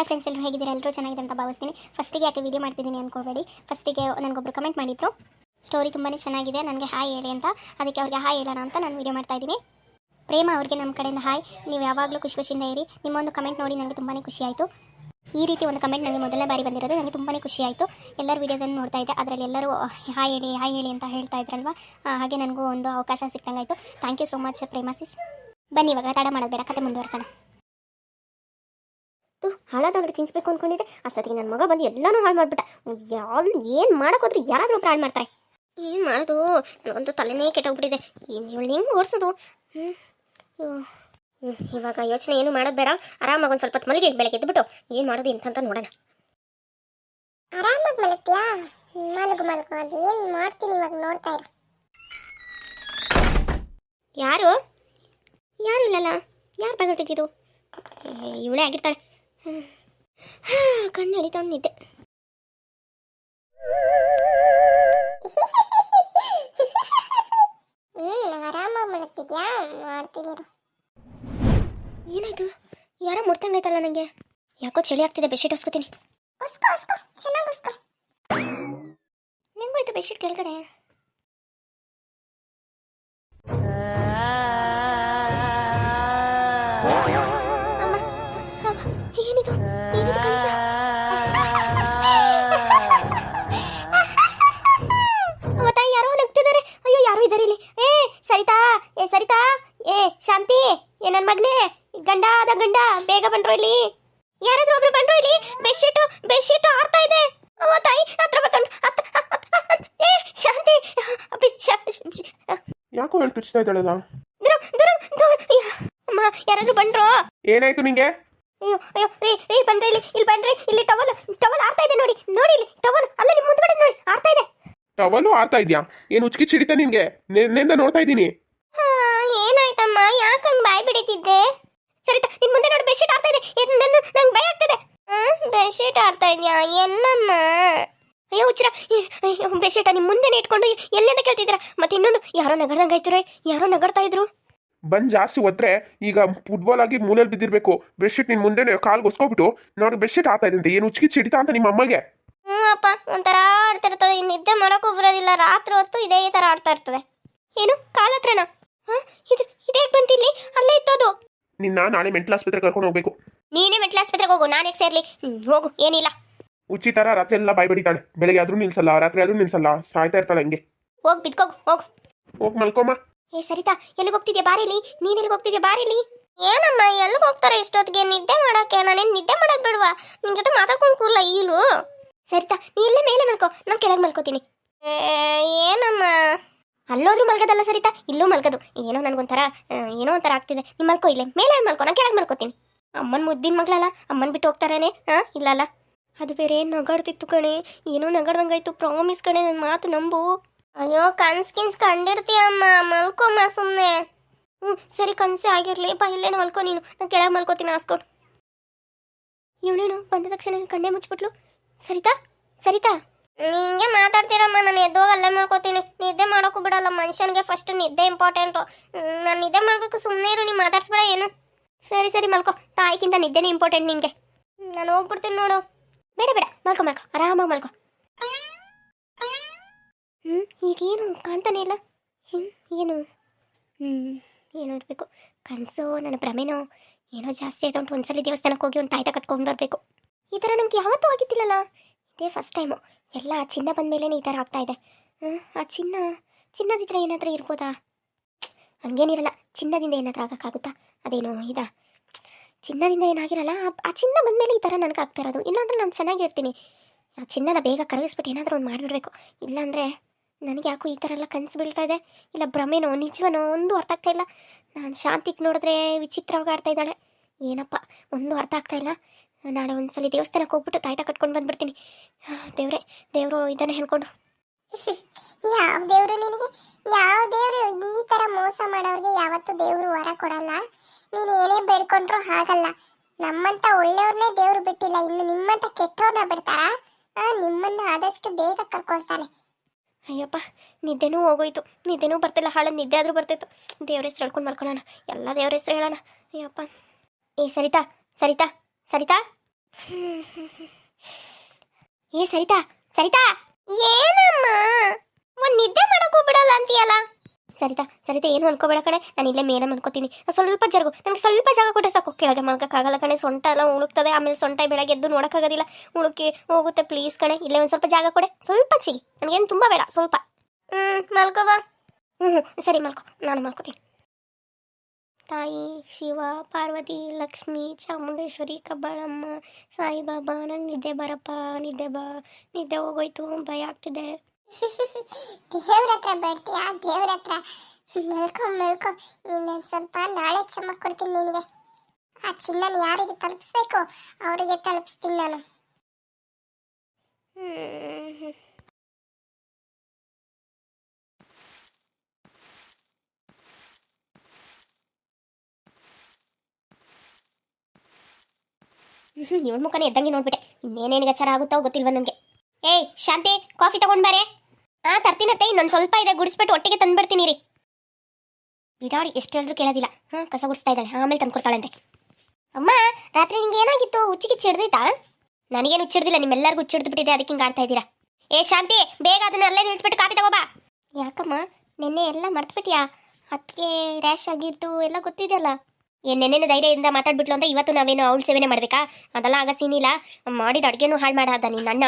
Hi friends ಎಲ್ಲರೂ ಹೇಗಿದ್ದೀರಾ? ಎಲ್ಲರೂ ಚೆನ್ನಾಗಿದೆ ಅಂತ ಭಾವಿಸ್ತೀನಿ. ಫಸ್ಟಿಗೆ ಯಾಕೆ ವಿಡಿಯೋ ಮಾಡ್ತಿದ್ದೀನಿ ಅನ್ಕೋಬೇಡಿ. ಫಸ್ಟಿಗೆ ನನಗೊಬ್ರು ಕಮೆಂಟ್ ಮಾಡಿದ್ರು. ಸ್ಟೋರಿ ತುಂಬಾ ಚೆನ್ನಾಗಿದೆ, ನನಗೆ ಹಾಯ್ ಹೇಳಿ ಅಂತ. ಅದಕ್ಕೆ ಅವ್ರಿಗೆ ಹಾಯ್ ಹೇಳೋಣ ಅಂತ ನಾನು ವಿಡಿಯೋ ಮಾಡ್ತಾ ಇದ್ದೀನಿ. ಪ್ರೇಮ ಅವ್ರಿಗೆ ನಮ್ಮ ಕಡೆಯಿಂದ ಹಾಯ್ ನೀವು ಯಾವಾಗಲೂ ಖುಷಿ ಖುಷಿಯಿಂದ ಇರಿ. ನಿಮ್ಮೊಂದು ಕಮೆಂಟ್ ನೋಡಿ ನನಗೆ ತುಂಬಾ ಖುಷಿ ಆಯಿತು. ಈ ರೀತಿ ಒಂದು ಕಮೆಂಟ್ ನನಗೆ ಮೊದಲನೇ ಬಾರಿ ಬಂದಿರೋದು ನನಗೆ ತುಂಬಾ ಖುಷಿ ಎಲ್ಲರೂ ಎಲ್ಲರ ವಿಡಿಯೋದನ್ನು ನೋಡ್ತಾ ಇದ್ದೆ. ಅದರಲ್ಲಿ ಎಲ್ಲರೂ ಹಾಯ್ ಹೇಳಿ ಹಾಯ್ ಹೇಳಿ ಅಂತ ಹೇಳ್ತಾ ಇದ್ರಲ್ವಾ? ಹಾಗೆ ನನಗೂ ಒಂದು ಅವಕಾಶ ಸಿಕ್ಕಂಗಾಯಿತು ಥ್ಯಾಂಕ್ ಯು ಸೋ ಮಚ್ ಪ್ರೇಮಾಸಿಸ್ ಬನ್ನಿ ಇವಾಗ, ತಡ ಮಾಡೋದು ಬೇಡ. ಕತೆ ಮುಂದುವರ್ಸೋಣ. ಹಾಳಾದವ್ರಿಗೆ ತಿನ್ಸ್ಬೇಕು ಅಂದ್ಕೊಂಡಿದ್ದೆ ಅಷ್ಟೊತ್ತಿಗೆ ನನ್ನ ಮಗ ಬಂದು ಎಲ್ಲನೂ ಹಾಳು ಮಾಡ್ಬಿಟ್ಟ. ಯಾವ ಏನು ಮಾಡೋಕ್ಕೋದ್ರೆ ಯಾರಾದರೂ ಒಬ್ರು ಹಾಳು ಮಾಡ್ತಾರೆ. ಏನು ಮಾಡೋದು? ನನಗಂತೂ ತಲೆನೇ ಕೆಟ್ಟೋಗ್ಬಿಟ್ಟಿದೆ. ಇವಳು ಹೆಂಗೆ ಓಡಿಸೋದು? ಹ್ಞೂ ಇವಾಗ ಯೋಚನೆ ಏನು ಮಾಡೋದು ಬೇಡ. ಆರಾಮಾಗಿ ಒಂದು ಸ್ವಲ್ಪ ಹೊತ್ತು ಮಲಗಿ ಬೆಳಗ್ಗೆ ಎದ್ಬಿಟ್ಟು ಏನು ಮಾಡೋದು ಇಂತ ಅಂತ ನೋಡೋಣ. ಆರಾಮಾಗಿ ಮಲಗ್ತೀಯಾ? ಮಲಗು ಮಲಗು. ಅದು ಏನು ಮಾಡ್ತೀನಿ ಇವಾಗ ನೋಡ್ತಾ ಇರು. ಯಾರು? ಯಾರು ಇಲ್ಲಲ್ಲ? ಯಾರು ಬಾಗಿಲು ತೆಗೆದು ಇವಳೇ ಆಗಿರ್ತಾಳೆ. ಕಣ್ಣು ಎಳಿತಾ ನಿದ್ದೆ ಹ್ಮ್ ಆರಾಮಾಗಿ ಮಲಗ್ತಿದ್ಯಾ ಮಾಡ್ತಿದ್ದೀರ. ಏನಾಯ್ತು ಯಾರೋ ಮುಡ್ತಂಗೈತಲ್ಲ ನನಗೆ ಯಾಕೋ ಚಳಿ ಆಗ್ತಿದೆ ಬೆಡ್ಶೀಟ್ ಹೊಸ್ಕೋತೀನಿ ಉಸ್ಕೋ ಉಸ್ಕೋ ಚೆನ್ನಾಗಿ ಉಸ್ಕೋ ನಿಂಗೋಯ್ತು ಬೆಡ್ಶೀಟ್ ಕೆಳಗಡೆ ಶಾಂತಿ ಏ ನನ್ನ ಮಗನೇ ಗಂಡ ಆದ ಗಂಡ ಬೇಗ ಬಂದ್ರು ಇಲ್ಲಿ. ಯಾರಾದ್ರೂ ಒಬ್ರು ಬಂದ್ರು ಇಲ್ಲಿ? ಬೆಡ್ಶೀಟು ಬೆಡ್ಶೀಟ್ ಆಡ್ತಾ ಇದೆ. ಅಮ್ಮ ತಾಯಿ ಹತ್ರ ಬರ್ಕೊಂಡು ಏ ಶಾಂತಿ ಯಾಕೋ ಹೇಳಿ ತುಚ್ತಾ ಇದ್ದಾಳಲ್ಲ ಅಮ್ಮ ಯಾರಾದ್ರೂ ಬಂದ್ರು? ಏನಾಯ್ತು ನಿಂಗೆ? ಅಯ್ಯೋ ಅಯ್ಯೋ ರೀ ರೀ ಬಂದ್ರೆ ಇಲ್ಲಿ ಇಲ್ಲಿ ಬನ್ರಿ ಇಲ್ಲಿ ಟವಲ್ ಟವಲ್ ಆಡ್ತಾ ಇದೆ ನೋಡಿ ನೋಡಿ ಇಲ್ಲಿ ಟವಲ್ ಅಲ್ಲ ನಿಮ್ಮ ಮುಂದ್ಗಡೆ ನೋಡಿ ಆಡ್ತಾ ಇದೆ. ಟವಲು ಆಡ್ತಾ ಇದ್ಯಾ? ಏನು ಉಚ್ಕಿ ಚಿಡಿತಾ ನಿನ್ಗೆ ನಿನ್ನೆಂದ ನೋಡ್ತಾ ಇದ್ದೀನಿ ಹಾ, ಏನಾಯ್ತಮ್ಮ ಯಾಕಂಗ್ ಬಾಯ್ ಬಿಡಿತಿದ್ದೆ ಸರಿತಾ ನಿನ್ ಮುಂದೆ ನೋಡಿ ಬೆಡ್ಶೀಟ್ ಆಡ್ತಾ ಇದೆ ಇದು ನನ್ನ ನಂಗೆ ಭಯ ಆಗ್ತದೆ ಬೆಡ್ಶೀಟ್ ಆಡ್ತಾ ಇದೆಯಾ ಎಲ್ಲಮ್ಮ ಅಯ್ಯೋ ಹುಚ್ಚರ. ಬೆಡ್ಶೀಟ ನಿಮ್ಮ ಮುಂದೆ ಇಟ್ಕೊಂಡು ಎಲ್ಲಿಂದ ಕೇಳ್ತಿದ್ದೀರಾ? ಮತ್ತೆ ಇನ್ನೊಂದು ಯಾರೋ ನಗರ್ದಂಗೆ ಆಯ್ತು ಯಾರೋ ನಗರ್ತಾ ಇದ್ರು? ಬಂದ್ ಜಾಸ್ತಿ ಒದ್ರೆ ಈಗ ಫುಟ್ಬಾಲ್ ಆಗಿ ಮೂಲೆಯಲ್ಲಿ ಬಿದ್ದಿರ್ಬೇಕು. ಬೆಡ್ಶೀಟ್ ನಿನ್ ಮುಂದೆ ಕಾಲು ಒಸ್ಕೊಬಿಟ್ಟು ನೋಡಿ ಬೆಡ್ಶೀಟ್ ಆಡ್ತಾ ಇದ್ದಂತೆ. ಏನು ಉಚ್ಕಿ ಚಿಡಿತಾ ಅಂತ ನಿಮ್ಮ ಅಮ್ಮಗೆ? ಹ್ಞೂ ಅಪ್ಪ ಒಂಥರ ಆಡ್ತಿರ್ತದೆ ಇನ್ನು ನಿದ್ದೆ ಮಾಡೋಕ್ಕೂ ಬರೋದಿಲ್ಲ. ರಾತ್ರಿ ಹೊತ್ತು ಇದೇ ಥರ ಆಡ್ತಾ ಇರ್ತದೆ. ಏನು ಕಾಲ ಹತ್ರನಾ? ಹಾಂ ಇದು ಇದೇ ಬಂತಿಲ್ಲಿ ಅಲ್ಲೇ ಇತ್ತದು ನಿನ್ನ ನಾಳೆ ಮೆಂಟಲ್ ಆಸ್ಪತ್ರೆ ಕರ್ಕೊಂಡು ಹೋಗ್ಬೇಕು. ನೀನೇ ಮೆಂಟಲ್ ಆಸ್ಪತ್ರೆಗೆ ಹೋಗು ನಾನು ಯಾಕೆ ಸೇರ್ಲಿ? ಹೋಗು ಏನಿಲ್ಲ. ಉಚ್ಚಿ ತರ ರಾತ್ರಿ ಎಲ್ಲ ಬಾಯ್ ಬಡಿತಾಳೆ ಬೆಳಗ್ಗೆ ಆದ್ರೂ ನಿಲ್ಸಲ್ಲ ರಾತ್ರಿ ಆದ್ರೂ ನಿಲ್ಸಲ್ಲ ಸಾಯ್ತಾ ಇರ್ತಾಳೆ ಹಂಗೆ. ಹೋಗ್ ಬಿದ್ಕೋಗ್ ಹೋಗ್. ಹೋಗ್ ಮಲ್ಕೊಮ್ಮ. ಏ ಸರಿತಾ ಎಲ್ಲಿಗೆ ಹೋಗ್ತಿದ್ಯಾ? ಬಾರಿಲಿ ನೀನ್ ಎಲ್ಲಿಗೆ ಹೋಗ್ತಿದ್ಯಾ? ಬಾರಿಲಿ ಏನಮ್ಮ ಎಲ್ಲಿಗೆ ಹೋಗ್ತಾರೆ ಇಷ್ಟೊತ್ತಿಗೆ? ನಿದ್ದೆ ಮಾಡೋಕೆ ನಾನೇನು ನಿದ್ದೆ ಮಾಡೋದು ಬಿಡುವ? ನಿನ್ ಜೊತೆ ಮಾತಾಡ್ಕೊಂಡು ಕೂರ್ಲ ಈಲು. ಸರಿತಾ ನೀ ಇಲ್ಲೇ ಮೇಲೆ ಮಲ್ಕೋ. ನಾನು ಕೆಳಗೆ ಮಲ್ಕೋತೀನಿ. ಏನಮ್ಮ? ಅಲ್ಲೋದ್ರೂ ಮಲ್ಗದಲ್ಲ ಸರಿತಾ? ಇಲ್ಲೂ ಮಲ್ಗದು. ಏನೋ ನನಗೊಂಥರ ಏನೋ ಒಂಥರ ಆಗ್ತಿದೆ. ನೀ ಮಲ್ಕೋ ಇಲ್ಲೇ. ಮೇಲೆ ಮಲ್ಕೋ. ನಾನು ಕೆಳಗೆ ಮಲ್ಕೋತೀನಿ. ಅಮ್ಮನ ಮುದ್ದಿನ ಮಗಳಲ್ಲ? ಅಮ್ಮನ ಬಿಟ್ಟು ಹೋಗ್ತಾರೇನೆ? ಹಾಂ ಇಲ್ಲಲ್ಲ? ಅದು ಬೇರೆ ನಗಾಡ್ತಿತ್ತು ಕಣೆ? ಏನೋ ನಗಡ್ದಂಗಾಯ್ತು. ಪ್ರಾಮಿಸ್ ಕಣೆ ನನ್ನ ಮಾತು ನಂಬು. ಅಯ್ಯೋ ಕನ್ಸ್ ಕಿನ್ಸ್ ಕಂಡಿರ್ತೀಯಮ್ಮ. ಮಲ್ಕೊಮ್ಮ ಸುಮ್ಮನೆ ಹ್ಞೂ ಸರಿ ಕನ್ಸೆ ಆಗಿರಲಿ. ಬಾ ಇಲ್ಲೇನು ಮಲ್ಕೊ ನೀನು. ನಾನು ಕೆಳಗೆ ಮಲ್ಕೋತೀನಿ ಹಾಸ್ಕೊಟ್ಟು ಇವಳೇನು? ಬಂದ ತಕ್ಷಣ ಕಣ್ಣೆ ಮುಚ್ಚಿಬಿಟ್ಲು. ಸರಿತಾ? ಸರಿತಾ? ನಿಂಗೆ ಮಾತಾಡ್ತೀರಮ್ಮ. ನಾನು ಎದ್ದೋಗಿ ಅಲ್ಲೇ ಮಲ್ಕೋತೀನಿ. ನಿದ್ದೆ ಮಾಡೋಕ್ಕೂ ಬಿಡಲ್ಲ. ಮನುಷ್ಯನಿಗೆ ಫಸ್ಟ್ ನಿದ್ದೆ ಇಂಪಾರ್ಟೆಂಟು ನಾನು ನಿದ್ದೆ ಮಾಡಬೇಕು. ಸುಮ್ಮನೆ ಇರು ನೀನು ಮಾತಾಡ್ಸ್ಬೇಡ ಏನು. ಸರಿ ಸರಿ ಮಲ್ಕೋ. ತಾಯಿಗಿಂತ ನಿದ್ದೆನೇ ಇಂಪಾರ್ಟೆಂಟ್ ನಿನಗೆ. ನಾನು ಹೋಗ್ಬಿಡ್ತೀನಿ ನೋಡು. ಬೇಡ ಬೇಡ. ಮಲ್ಕೊ ಮಲ್ಕೊ. ಆರಾಮಾಗಿ ಮಲ್ಕೊ. ಹ್ಞೂ ಈಗೇನು ಕಾಣ್ತಾನೆ ಇಲ್ಲ. ಹ್ಞೂ ಏನು? ಹ್ಞೂ ಏನು ಇರಬೇಕು? ಕನಸೋ, ನನ್ನ ಭ್ರಮೆನೋ? ಏನೋ ಜಾಸ್ತಿ ಆಯ್ತು ಉಂಟು ಒಂದ್ಸಲಿ ದೇವಸ್ಥಾನಕ್ಕೆ ಹೋಗಿ ಒಂದು ತಾಯ್ತ ಕಟ್ಕೊಂಡು ಬರಬೇಕು. ಈ ಥರ ನನಗೆ ಯಾವತ್ತೂ ಆಗಿದ್ದಿಲ್ಲಲ್ಲ. ಇದೇ ಫಸ್ಟ್ ಟೈಮು ಎಲ್ಲ ಆ ಚಿನ್ನ ಬಂದ ಮೇಲೇ ಈ ಥರ ಆಗ್ತಾ ಇದೆ. ಆ ಚಿನ್ನ, ಚಿನ್ನದಿದ್ರೆ ಏನಾದರೂ ಇರ್ಬೋದಾ? ಹಂಗೇನಿರಲ್ಲ. ಚಿನ್ನದಿಂದ ಏನಾದರೂ ಆಗೋಕ್ಕಾಗುತ್ತಾ? ಅದೇನು ಇದಾ? ಚಿನ್ನದಿಂದ ಏನಾಗಿರಲ್ಲ, ಆ- ಚಿನ್ನ ಬಂದಮೇಲೆ ಈ ಥರ ನನಗೆ ಆಗ್ತಾ ಇರೋದು ಇಲ್ಲಾಂದ್ರೆ ನಾನು ಚೆನ್ನಾಗಿರ್ತೀನಿ. ಆ ಚಿನ್ನನ ಬೇಗ ಕರಗಿಸ್ಬಿಟ್ಟು ಏನಾದರೂ ಒಂದು ಮಾಡಿಬಿಡ್ಬೇಕು. ಇಲ್ಲಾಂದರೆ ನನಗೆ ಯಾಕೋ ಈ ಥರ ಎಲ್ಲ ಕನಸು ಬೀಳ್ತಾ ಇದೆ. ಇಲ್ಲ, ಭ್ರಮೆನೋ, ನಿಜವನೋ, ಒಂದು ಅರ್ಥ ಆಗ್ತಾ ಇಲ್ಲ. ನಾನು ಶಾಂತಿಗೆ ನೋಡಿದ್ರೆ ವಿಚಿತ್ರವಾಗಿ ಆಡ್ತಾ ಇದ್ದಾಳೆ. ಏನಪ್ಪ, ಒಂದು ಅರ್ಥ ಆಗ್ತಾ ಇಲ್ಲ. ನಾಳೆ ಸಲ ದೇವಸ್ಥಾನಕ್ಕೆ ಹೋಗ್ಬಿಟ್ಟು ತಾಯ್ತ ಕಟ್ಕೊಂಡು ಬಂದ್ಬಿಡ್ತೀನಿ. ದೇವ್ರೆ, ದೇವರು ಇದನ್ನೇ ಹೇಳ್ಕೊಂಡು. ಯಾವ ದೇವರು ನಿನಗೆ? ಯಾವ ದೇವರು? ಈ ತರ ಮೋಸ ಮಾಡೋರಿಗೆ ಯಾವತ್ತೂ ದೇವರು ವರ ಕೊಡಲ್ಲ. ನೀನು ಏನೇ ಬೇಡ್ಕೊಂಡ್ರು ಹಾಗಲ್ಲ. ನಮ್ಮಂತ ಒಳ್ಳೆಯವ್ರನ್ನೇ ದೇವ್ರು ಬಿಟ್ಟಿಲ್ಲ. ಇನ್ನು ನಿಮ್ಮಂತ ಕೆಟ್ಟವ್ರನ್ನ ಬಿಡ್ತಾರಾ? ನಿಮ್ಮನ್ನ ಆದಷ್ಟು ಬೇಗ ಕರ್ಕೊಳ್ತಾನೆ. ಅಯ್ಯಪ್ಪ ನಿದ್ದೆನೂ ಹೋಗೋಯ್ತು. ನಿದ್ದೆನೂ ಬರ್ತಿಲ್ಲ. ಹಾಳು ನಿದ್ದೆ ಆದರೂ ಬರ್ತಿತ್ತು. ದೇವ್ರ ಹೆಸ್ರು ಹೇಳ್ಕೊಂಡು ಮಾಡ್ಕೊಳ್ಳೋಣ ಎಲ್ಲ ದೇವ್ರ ಹೆಸ್ರು ಹೇಳೋಣ. ಅಯ್ಯಪ್ಪ. ಏ ಸರಿತಾ ಸರಿತಾ ಸರಿತಾ? ಏ ಸರಿತಾ ಸರಿತಾ? ಮಾಡಕ್ ಅಂತೀಯಲ್ಲ? ಸರಿತಾ ಸರಿತಾ, ಏನು ಅನ್ಕೋಬೇಡ ಕಣೆ. ನಾನು ಇಲ್ಲೇ ಮೇಲೆ ಅನ್ಕೋತೀನಿ ಸ್ವಲ್ಪ ಜರುಗು. ನನಗೆ ಸ್ವಲ್ಪ ಜಾಗ ಕೊಟ್ಟರೆ ಸಾಕು. ಕೆಳಗೆ ಮಲ್ಕೋಕ್ಕಾಗಲ್ಲ ಕಣೆ. ಸೊಂಟ ಎಲ್ಲ ಉಳುಕ್ತದೆ ಆಮೇಲೆ ಸೊಂಟ ಬೆಳಗ್ಗೆ ಎದ್ದು ನೋಡೋಕ್ಕಾಗೋದಿಲ್ಲ. ಉಳುಕಿ ಹೋಗುತ್ತೆ. ಪ್ಲೀಸ್ ಕಣೆ. ಇಲ್ಲೇ ಒಂದು ಸ್ವಲ್ಪ ಜಾಗ ಕೊಡೆ. ಸ್ವಲ್ಪ ಚಿಗಿ. ನನಗೇನು ತುಂಬ ಬೇಡ. ಸ್ವಲ್ಪ. ಹ್ಞೂ ಮಲ್ಕೋ ಬಾ. ಹ್ಞೂ ಸರಿ, ಮಲ್ಕೋ. ನಾನು ಮಲ್ಕೋತೀನಿ. ತಾಯಿ ಶಿವ, ಪಾರ್ವತಿ, ಲಕ್ಷ್ಮಿ, ಚಾಮುಂಡೇಶ್ವರಿ, ಕಬ್ಬಾಳಮ್ಮ, ಸಾಯಿಬಾಬಾ ನಂಗೆ ನಿದ್ದೆ ಬರಪ್ಪ, ನಿದ್ದೆ ಬಾ. ನಿದ್ದೆ ಹೋಗೋಯ್ತು. ಭಯ ಆಗ್ತಿದೆ. ದೇವ್ರ ಹತ್ರ ಬರ್ತೀಯಾ? ದೇವ್ರ ಹತ್ರ ಮಲ್ಕೊ ಮಲ್ಕೊ. ಇನ್ನೊಂದು ಸ್ವಲ್ಪ ನಾಳೆ ಚಮಕ್ ಕೊಡ್ತೀನಿ ನಿನಗೆ. ಆ ಚಿನ್ನನ ಯಾರಿಗೆ ತಲುಪಿಸ್ಬೇಕು? ಅವರಿಗೆ ತಲುಪಿಸ್ತೀನಿ ನಾನು. ಇವಳ ಮುಖನೇ ಎದ್ದಂಗೆ ನೋಡ್ಬಿಟ್ಟೆ. ಇನ್ನೇನೇನು ಗಚಾರ ಆಗುತ್ತೋ ಗೊತ್ತಿಲ್ವ ನನಗೆ. ಏಯ್, ಶಾಂತಿ, ಕಾಫಿ ತಗೊಂಡ್ ಬಾರೆ. ಹಾ ತರ್ತೀನತ್ತೆ ಇನ್ನೊಂದು ಸ್ವಲ್ಪ ಇದೆ, ಗುಡಿಸ್ಬಿಟ್ಟು ಒಟ್ಟಿಗೆ ತಂದ್ಬಿಡ್ತೀನಿ ರೀ ಬಿಡಾಡಿ ಎಷ್ಟು ಹೇಳಿದ್ರು ಕೇಳೋದಿಲ್ಲ. ಹಾಂ, ಕಸ ಗುಡಿಸ್ತಾ ಇದ್ದಾಳೆ, ಆಮೇಲೆ ತಂದ್ಕೊಡ್ತಾಳಂತೆ. ಅಮ್ಮ, ರಾತ್ರಿ ನಿಂಗೆ ಏನಾಗಿತ್ತು? ಹುಚ್ಚಿಗೆ ಹಿಡ್ದೈತಾ ನನಗೇನು ಹುಚ್ಚಿಡ್ದಿಲ್ಲ, ನಿಮ್ಮೆಲ್ಲರಿಗೂ ಹುಚ್ಚಿಡ್ದು ಬಿಟ್ಟಿದೆ ಅದಕ್ಕೆ ಹಿಂಗೆ ಆಡ್ತಾ ಇದ್ದೀರಾ? ಏ, ಶಾಂತಿ, ಬೇಗ ಅದನ್ನ ಅಲ್ಲೇ ನಿಲ್ಸ್ಬಿಟ್ಟು ಕಾಪಿ ತಗೋಬಾ. ಯಾಕಮ್ಮ, ನಿನ್ನೆ ಎಲ್ಲ ಮರ್ತ್ಬಿಟ್ಯಾ? ಅದಕ್ಕೆ ರ್ಯಾಶ್ ಆಗಿತ್ತು ಎಲ್ಲ ಗೊತ್ತಿದೆಯಲ್ಲ? ಏ, ನೆನ್ನೆನು ಧೈರ್ಯದಿಂದ ಮಾತಾಡ್ಬಿಟ್ಲು ಅಂತ ಇವತ್ತು ನಾವೇನು ಅವಳು ಸೇವನೆ ಮಾಡ್ಬೇಕಾ? ಅದೆಲ್ಲ ಆಗ ಸೀನಿಲ್ಲ ಮಾಡಿದ ಅಡುಗೆನೂ ಹಾಳು ಮಾಡಾದ ನಿನ್ನ ಅಣ್ಣ.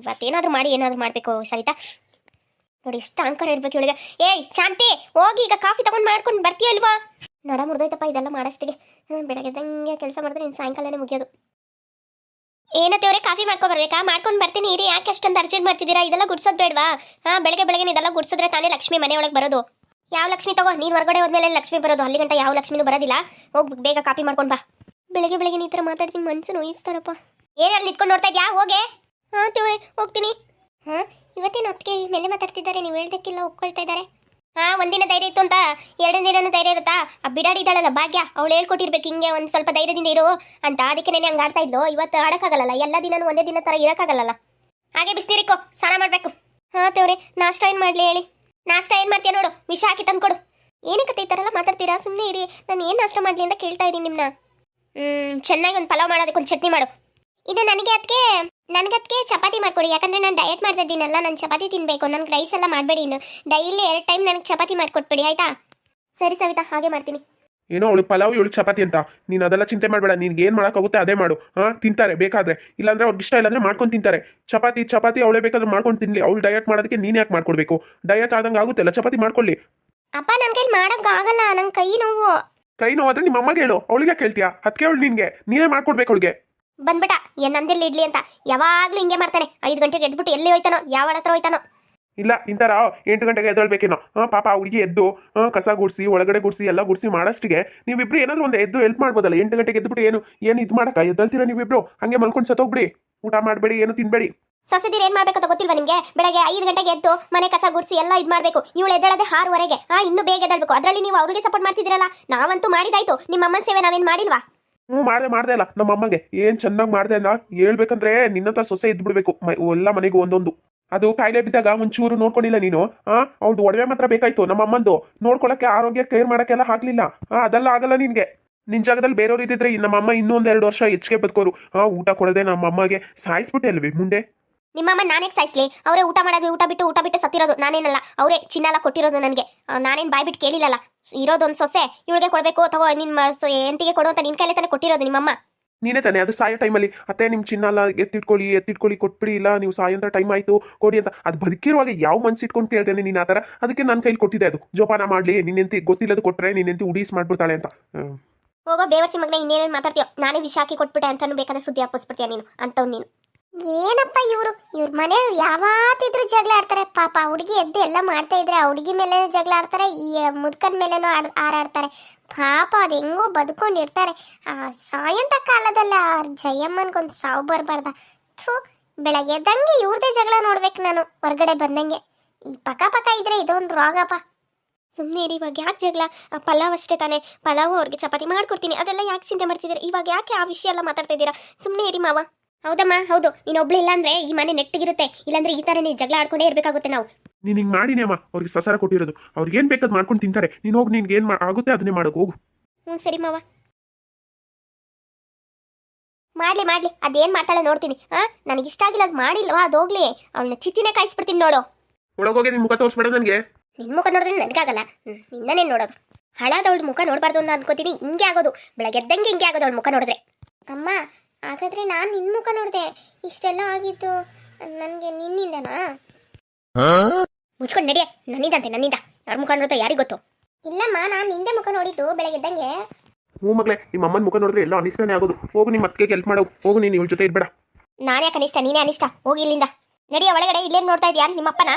ಇವತ್ತೇನಾದರೂ ಮಾಡಿ ಏನಾದರೂ ಮಾಡಬೇಕು, ಸರಿತಾ? ನೋಡಿ ಎಷ್ಟು ಅಹಂಕಾರ ಇರ್ಬೇಕು ಇವಳಿಗೆ. ಏಯ್, ಶಾಂತಿ, ಹೋಗಿ ಈಗ ಕಾಫಿ ತಗೊಂಡು ಮಾಡ್ಕೊಂಡು ಬರ್ತೀಯಲ್ವಾ ನಡ ಮುರಿದೋಯ್ತಪ್ಪ, ಇದೆಲ್ಲ ಮಾಡಷ್ಟಿಗೆ. ಬೆಳಗ್ಗೆದಂಗೆ ಕೆಲಸ ಮಾಡಿದ್ರೆ ನೀನು ಸಾಯಂಕಾಲನೇ ಮುಗಿಯೋದು. ಏನತ್ತೇವ್ರೆ ಕಾಫಿ ಮಾಡ್ಕೊಬರ್ಬೇಕಾ ಮಾಡ್ಕೊಂಡು ಬರ್ತೀನಿ, ಇರಿ, ಯಾಕೆ ಅಷ್ಟೊಂದು ಅರ್ಜೆಂಟ್ ಮಾಡ್ತಿದ್ದೀರಾ? ಇದೆಲ್ಲ ಗುಡ್ಸೋದು ಬೇಡವಾ? ಹಾಂ, ಬೆಳಗ್ಗೆ ಬೆಳಗ್ಗೆ ಇದೆಲ್ಲ ಗುಡ್ಸಿದ್ರೆ ತಾನೇ ಲಕ್ಷ್ಮಿ ಮನೆಯೊಳಗೆ ಬರೋದು. ಯಾವ ಲಕ್ಷ್ಮಿ ತಗೋ, ನೀನು ಹೊರಗಡೆ ಹೋದ್ಮೇಲೆ ಲಕ್ಷ್ಮಿ ಬರೋದು? ಅಲ್ಲಿ ಗಂಟ ಯಾವ ಲಕ್ಷ್ಮಿನೂ ಬರೋದಿಲ್ಲ. ಹೋಗಿ ಬೇಗ ಕಾಪಿ ಮಾಡ್ಕೊಂಡು ಬಾ. ಬೆಳಗ್ಗೆ ಬೆಳಗ್ಗೆ ಈ ಥರ ಮಾತಾಡ್ತೀನಿ, ಮನ್ಸು ನೋಯಿಸ್ತಾರಪ್ಪ. ಏನಲ್ಲಿ ನಿಂತ್ಕೊಂಡು ನೋಡ್ತಾ ಇದ್ಯಾ? ಹೋಗೆ. ಹಾಂ, ತೇವ್ರೆ, ಹೋಗ್ತೀನಿ. ಹಾಂ, ಇವತ್ತೇನು ಅದಕ್ಕೆ ಮೇಲೆ ಮಾತಾಡ್ತಿದ್ದಾರೆ? ನೀವು ಹೇಳ್ದಕ್ಕಿಲ್ಲ ಒಪ್ಕೊಳ್ತಾ ಇದ್ದಾರೆ. ಹಾಂ, ಒಂದಿನ ಧೈರ್ಯ ಇತ್ತು ಅಂತ, ಎರಡನೇ ದಿನನೂ ಧೈರ್ಯ ಇರುತ್ತಾ? ಆ ಬಿಡಾಡಿ ಇದ್ದಾಳಲ್ಲ, ಭಾಗ್ಯ, ಅವಳು ಹೇಳ್ಕೊಟ್ಟಿರ್ಬೇಕು ಹಿಂಗೆ ಒಂದು ಸ್ವಲ್ಪ ಧೈರ್ಯದಿಂದ ಇರು ಅಂತ ಅದಕ್ಕೆ ನೆನೆ ಹಂಗೆ ಆಡ್ತಾ ಇದ್ಲು. ಇವತ್ತು ಆಡೋಕ್ಕಾಗಲ್ಲ ಎಲ್ಲ ದಿನನೂ ಒಂದೇ ದಿನ ಥರ ಇರೋಕ್ಕಾಗಲ್ಲ ಹಾಗೆ ಬಿಸಿನೀರಿಕ್ಕೋ, ಸ್ನಾನ ಮಾಡಬೇಕು. ಹಾ ತೇವ್ರೆ ನಾಷ್ಟ ಏನು ಮಾಡಲಿ ಹೇಳಿ? ನಾಷ್ಟ ಏನು ಮಾಡ್ತೀಯ ನೋಡು, ವಿಷ ಹಾಕಿ ತಂದ್ಕೊಡು ಏನಕ್ಕೆ ಈ ಥರ ಎಲ್ಲ ಮಾತಾಡ್ತೀರಾ? ಸುಮ್ಮನೆ ಇರಿ, ನಾನು ಏನು ನಾಷ್ಟ ಮಾಡಲಿ ಅಂತ ಕೇಳ್ತಾ ಇದ್ದೀನಿ ನಿಮ್ಮನ್ನ ಹ್ಞೂ ಚೆನ್ನಾಗಿ ಒಂದು ಪಲಾವ್ ಮಾಡೋದಕ್ಕೆ ಒಂದು ಚಟ್ನಿ ಮಾಡು. ಇದು ನನಗೆ ಅದಕ್ಕೆ ನನಗೆ ಅದಕ್ಕೆ ಚಪಾತಿ ಮಾಡ್ಕೊಡಿ ಯಾಕಂದರೆ ನಾನು ಡಯಟ್ ಮಾಡ್ತಾ ಇದ್ದೀನಲ್ಲ ನಾನು ಚಪಾತಿ ತಿನ್ನಬೇಕು ನನಗೆ ರೈಸ್ ಎಲ್ಲ ಮಾಡಬೇಡಿ ಇನ್ನು. ಡೈಲಿ ಎರಡು ಟೈಮ್ ನನಗೆ ಚಪಾತಿ ಮಾಡಿಕೊಟ್ಬಿಡಿ ಆಯಿತಾ? ಸರಿ ಸವಿತಾ ಹಾಗೆ ಮಾಡ್ತೀನಿ. ಏನೋ ಅವಳು ಪಲಾವ್ ಇವಳು ಚಪಾತಿ ಅಂತ. ನೀನು ಅದೆಲ್ಲ ಚಿಂತೆ ಮಾಡಬೇಡ ನಿನ್ಗೆ ಏನು ಮಾಡೋಕ್ಕಾಗುತ್ತೆ ಅದೇ ಮಾಡು. ಹಾಂ ತಿಂತಾರೆ ಬೇಕಾದ್ರೆ. ಇಲ್ಲಾಂದ್ರೆ ಅವ್ರಿಗೆ ಇಷ್ಟ ಇಲ್ಲಾಂದ್ರೆ ಮಾಡ್ಕೊಂಡು ತಿಂತಾರೆ. ಚಪಾತಿ ಚಪಾತಿ ಅವಳೇ ಬೇಕಾದ್ರೆ ಮಾಡ್ಕೊಂಡು ತಿನ್ಲಿ. ಅವಳು ಡಯಟ್ ಮಾಡೋದಕ್ಕೆ ನೀನು ಯಾಕೆ ಮಾಡ್ಕೊಡ್ಬೇಕು? ಡಯಟ್ ಆದಂಗೆ ಆಗುತ್ತಲ್ಲ ಚಪಾತಿ ಮಾಡ್ಕೊಳ್ಳಿ. ಅಪ್ಪ ನನ್ನ ಕೈಲಿ ಮಾಡೋಕ್ಕಾಗಲ್ಲ ನಂಗೆ ಕೈ ನೋವು. ಕೈ ನೋವಾದ್ರೆ ನಿಮ್ಮ ಅಮ್ಮಗೆ ಹೇಳು ಅವಳಿಗೆ ಕೇಳ್ತೀಯಾ? ಅದಕ್ಕೆ ಅವಳು ನಿನಗೆ. ನೀನೇ ಮಾಡ್ಕೊಡ್ಬೇಕು ಅವಳಿಗೆ. ಬಂದ್ಬಿಟ್ಟ. ಏನ್ ನಂದಿರ್ಲಿ ಇಡ್ಲಿ ಅಂತ. ಯಾವಾಗ್ಲೂ ಹಿಂಗೆ ಮಾಡ್ತಾನೆ. ಐದು ಗಂಟೆಗೆ ಎದ್ಬಿಟ್ಟು ಎಲ್ಲಿ ಹೋಯ್ತಾನೋ? ಯಾವ ಹತ್ರ ಹೋಯ್ತಾನೋ? ಇಲ್ಲ ಇಂಥರ ಎಂಟು ಗಂಟೆಗೆ ಎದ್ದೇಳ್ಬೇಕೇನೋ. ಹಾಂ ಪಾಪ ಹುಡುಗಿ ಎದ್ದು ಹಾಂ ಕಸ ಗುಡಿಸಿ ಒಳಗಡೆ ಗುಡಿಸಿ ಎಲ್ಲ ಗುಡಿಸಿ ಮಾಡೋಷ್ಟಿಗೆ ನೀವಿಬ್ರು ಏನಾದ್ರು ಒಂದು ಎದ್ದು ಹೆಲ್ಪ್ ಮಾಡ್ಬೋದಲ್ಲ? ಎಂಟು ಗಂಟೆಗೆ ಎದ್ಬಿಟ್ಟು ಏನು ಏನು ಇದು ಮಾಡಕ್ಕ ಎದ್ದೇಳ್ತೀರಾ ನೀವಿಬ್ರು? ಹಂಗೆ ಮಲ್ಕೊಂಡು ಸತ್ತೋಗ್ಬಿಡಿ. ಊಟ ಮಾಡಬೇಡಿ ಏನು ತಿನ್ಬೇಡಿ. ಸೊಸೆದಿರ್ ಏನ್ ಮಾಡ್ಬೇಕಂತ ಗೊತ್ತಿಲ್ವಾ ನಿಮ್ಗೆ? ಬೆಳಗ್ಗೆ ಐದು ಗಂಟೆಗೆ ಎದ್ದು ಮನೆ ಕಸ ಗುಡಿಸಿ ಎಲ್ಲ ಇದು ಮಾಡ್ಬೇಕು. ಇವಳು ಎದ್ದಳದೆ ಆರೂವರೆಗೆ. ಆ ಇನ್ನೂ ಬೇಗ ಎದ್ದೇಳ್ಬೇಕು. ಅದರಲ್ಲಿ ನೀವು ಅವ್ರಿಗೆ ಸಪೋರ್ಟ್ ಮಾಡ್ತಿದ್ದೀರಲ್ಲ? ನಾವಂತೂ ಮಾಡಿದಾಯ್ತು ನಿಮ್ಮ ಅಮ್ಮನ ಸೇವೆ ನಾವೇನ್ ಮಾಡಿಲ್ವಾ? ಹ್ಞೂ, ಮಾಡ್ದೆ ಮಾಡ್ದೆ ಅಲ್ಲ. ನಮ್ಮ ಅಮ್ಮಗೆ, ಏನು ಚೆನ್ನಾಗಿ ಮಾಡ್ದೆ ಅಲ್ಲ ಹೇಳ್ಬೇಕಂದ್ರೆ ನಿನ್ನಂತ ಸೊಸೆ ಇದ್ಬಿಡ್ಬೇಕು. ಮೈ, ಎಲ್ಲ ಮನೆಗೂ ಒಂದೊಂದು. ಅದು ಕಾಯಿಲೆ ಬಿದ್ದಾಗ ಒಂಚೂರು ನೋಡ್ಕೊಂಡಿಲ್ಲ ನೀನು. ಆ ಅವ್ಳದ್ದು ಒಡವೆ ಮಾತ್ರ ಬೇಕಾಯ್ತು ನಮ್ಮ ಅಮ್ಮಂದು. ನೋಡ್ಕೊಳಕ್ಕೆ ಆರೋಗ್ಯ ಕೇರ್ ಮಾಡಕ್ಕೆಲ್ಲ ಆಗ್ಲಿಲ್ಲ. ಆ, ಅದೆಲ್ಲ ಆಗಲ್ಲ ನಿನ್ಗೆ. ನಿನ್ ಜಾಗದಲ್ಲಿ ಬೇರೆಯವ್ರು ಇದ್ದಿದ್ರೆ ನಮ್ಮ ಅಮ್ಮ ಇನ್ನೊಂದೆರಡು ವರ್ಷ ಹೆಚ್ಚಿಗೆ ಬದುಕೋರು. ಆ, ಊಟ ಕೊಡದೆ ನಮ್ಮ ಅಮ್ಮಗೆ ಸಾಯಿಸ್ಬಿಟ್ಟೆ ಅಲ್ವಿ ಮುಂದೆ? ನಿಮ್ಮ ಅಮ್ಮ ನಾನೇ ಸಾಯಿಸ್ಲಿ? ಅವರೇ ಊಟ ಮಾಡೋದು ಊಟ ಬಿಟ್ಟು ಊಟ ಬಿಟ್ಟು ಸತ್ತಿರೋದು ನಾನೇನಲ್ಲ. ಅವರೇ ಚಿನ್ನ ಎಲ್ಲ ಕೊಟ್ಟಿರೋದು ನನಗೆ. ನಾನೇನು ಬಾಯ್ ಬಿಟ್ಟು ಕೇಳಿಲ್ಲಲ್ಲ. ಇರೋದೊಂದು ಸೊಸೆ ಇವಳಿಗೆ ಕೊಡಬೇಕು ಅಥವಾ ನಿಮ್ಮ ಎಂತಿಗೆ ಕೊಡು ಅಂತ ನಿನ್ ಕೈಲೇ ತಾನೆ ಕೊಟ್ಟಿರೋದು ನಿಮ್ಮಮ್ಮ. ನೀನೇ ತಾನೆ ಅದು ಸಾಯೋ ಟೈಮಲ್ಲಿ ಅತ್ತೆ ನಿಮ್ಮ ಚಿನ್ನ ಎಲ್ಲ ಎತ್ತಿಟ್ಕೊಳ್ಳಿ ಎತ್ತಿಟ್ಕೊಳ್ಳಿ ಕೊಟ್ಬಿಡಿ ಇಲ್ಲ ನೀವು ಸಾಯಂತ ಟೈಮ್ ಆಯ್ತು ಕೊಡಿ ಅಂತ. ಅದು ಬದುಕಿರುವಾಗ ಯಾವ ಮನ್ಸು ಇಟ್ಕೊಂಡು ಕೇಳ್ತೇನೆ ನೀನು ಆ ಥರ? ಅದಕ್ಕೆ ನನ್ನ ಕೈಲಿ ಕೊಟ್ಟಿದೆ ಅದು. ಜೋಪಾನ ಮಾಡಲಿ ನಿನ್ನೆಂತಿ ಗೊತ್ತಿಲ್ಲದು ಕೊಟ್ಟರೆ ನಿನ್ನೆಂತಿ ಉಡೀಸ್ ಮಾಡ್ಬಿಡ್ತಾಳೆ ಅಂತ. ಹೋಗೋ ಬೇವರ್ಸಿ ಮಗನ ಇನ್ನೇನೇನು ಮಾತಾಡ್ತೀಯೋ? ನಾನೇ ವಿಷ ಹಾಕಿ ಕೊಟ್ಬಿಟ್ಟೆ ಅಂತಾನು ಬೇಕಾದ್ರೆ ಸುದ್ದಿ ಹಾಕಿಸ್ಬಿಡ್ತೀಯ ನೀನು ಅಂತವ್ ನೀನು. ಏನಪ್ಪ ಇವರು? ಇವ್ರ ಮನೆಯಲ್ಲಿ ಯಾವತ್ತಿದ್ರು ಜಗಳ ಆಡ್ತಾರೆ. ಪಾಪ ಹುಡುಗಿ ಎದ್ದು ಎಲ್ಲ ಮಾಡ್ತಾ ಇದ್ರೆ ಆ ಹುಡುಗಿ ಮೇಲೆ ಜಗಳ ಆಡ್ತಾರೆ, ಈ ಮುದ್ಕದ ಮೇಲೇನೂ ಆಡ್, ಹಾರಾಡ್ತಾರೆ. ಪಾಪ ಅದು ಹೆಂಗೋ ಬದುಕೊಂಡಿರ್ತಾರೆ ಆ, ಸಾಯಂತ ಕಾಲದಲ್ಲ ಜಯಮ್ಮನ್ಗೊಂದು ಸಾವು ಬರಬಾರ್ದ. ಥೂ, ಬೆಳಗ್ಗೆ ಎದ್ದಂಗೆ ಇವ್ರದೇ ಜಗಳ ನೋಡ್ಬೇಕು ನಾನು, ಹೊರಗಡೆ ಬಂದಂಗೆ. ಈ ಪಕ್ಕ ಪಕ್ಕ ಇದ್ರೆ ಇದೊಂದು ರೋಗಪ್ಪ. ಸುಮ್ಮನೆ ಇರಿ, ಇವಾಗ ಯಾಕೆ ಜಗಳ? ಪಲಾವ್ ಅಷ್ಟೇ ತಾನೇ. ಪಲಾವು ಅವ್ರಿಗೆ ಚಪಾತಿ ಮಾಡ್ಕೊಡ್ತೀನಿ. ಅದೆಲ್ಲ ಯಾಕೆ ಚಿಂತೆ ಮಾಡ್ತಿದ್ದೀರಾ ಇವಾಗ ಯಾಕೆ ಆ ವಿಷಯ ಎಲ್ಲ ಮಾತಾಡ್ತಾ ಸುಮ್ಮನೆ ಇರಿ ಮಾವ. ಹೌದಮ್ಮ ಹೌದು. ನೀನೊಬ್ಳು ಇಲ್ಲ ಅಂದ್ರೆ ಈ ಮನೆ ನೆಟ್ಟಿಗಿರುತ್ತೆ. ಇಲ್ಲಾಂದ್ರೆ ಈ ಥರನೇ ಜಗಳ ಆಡ್ಕೊಂಡೇ ಇರಬೇಕಾಗುತ್ತೆ ನಾವು. ನೀನು ಹಿಂಗೆ ಮಾಡಿನೇ ಅಮ್ಮ. ಅವ್ರಿಗೆ ಸಸಾರ ಕೊಟ್ಟಿರೋದು. ಅವ್ರಿಗೆ ಏನು ಬೇಕಾದ್ ಮಾಡ್ಕೊಂಡು ತಿಂತಾರೆ. ನೀನು ಹೋಗಿ ನಿನ್ಗೆ ಏನು ಆಗುತ್ತೆ ಅದನ್ನೇ ಮಾಡೋಕೆ ಹೋಗು. ಹ್ಞೂ ಸರಿ ಮಾವ. ಮಾಡ್ಲಿ ಮಾಡ್ಲಿ. ಅದೇನ್ ಮಾಡ್ತಾಳೆ ನೋಡ್ತೀನಿ. ಆ ನನಗೆ ಇಷ್ಟ ಆಗಿಲ್ಲ ಅದ್ ಮಾಡಿಲ್ವಾ? ಅದು ಹೋಗ್ಲಿ. ಅವಳನ್ನ ಚಿತ್ತಿನೇ ಕಾಯಿಸ್ಬಿಡ್ತೀನಿ ನೋಡು. ಒಳಗೋಗಿ ನಿನ್ ಮುಖ ತೋರಿಸ್ಬೇಡ ನನಗೆ. ನಿನ್ ಮುಖ ನೋಡಿದ್ರೆ ನನಗಾಗಲ್ಲ. ನಿನ್ನನೇ ನೋಡೋದು? ಹಳಾದವಳ ಮುಖ ನೋಡಬಾರ್ದು ಅಂತ ಅನ್ಕೋತೀನಿ. ಹಿಂಗೆ ಆಗೋದು. ಬೆಳಗ್ಗೆ ಎದ್ದಂಗೆ ಹಿಂಗೆ ಆಗೋದು ಅವಳ ಮುಖ ನೋಡಿದ್ರೆ. ಅಮ್ಮ ಹಾಗಾದ್ರೆ ನಾನು ನಿನ್ನ ಮುಖ ನೋಡಿದೆ. ಇಷ್ಟೆಲ್ಲ ಆಗಿದ್ದು ನನಗೆ ನಿನ್ನಿಂದನಾ? ಮುಚ್ಕೊಂಡು ನಡಿಯ ನನ್ನಿಂದಂತೆ ನನ್ನಿಂದ. ಯಾರ ಮುಖ ನೋಡ್ತಾ ಯಾರಿಗ್ ಗೊತ್ತು? ಇಲ್ಲಮ್ಮ ನಾನು ನಿಂದೆ ಮುಖ ನೋಡಿದ್ದು ಬೆಳಗ್ಗೆದ್ದಂಗೆ ಹ್ಞೂ ಮಗಳೇ ನಿಮ್ಮ ಅಮ್ಮನ ಮುಖ ನೋಡಿದ್ರೆ ಎಲ್ಲ ಅನಿಷ್ಟನೇ ಆಗೋದು. ಹೋಗು ನಿಮ್ಮ ಅತ್ತಿಗೆ ಹೆಲ್ಪ್ ಮಾಡೋ. ಹೋಗು ನೀನು ಇವಳ ಜೊತೆ ಇರ್ಬೇಡ. ನಾನೇ ಕನಿಷ್ಠ ನೀನೇ ಅನಿಷ್ಟ? ಹೋಗಿ ಇಲ್ಲಿಂದ. ನಡಿಯ ಒಳಗಡೆ ಇಲ್ಲೇನು ನೋಡ್ತಾ ಇದೀಯಾ ನಿಮ್ಮಪ್ಪನ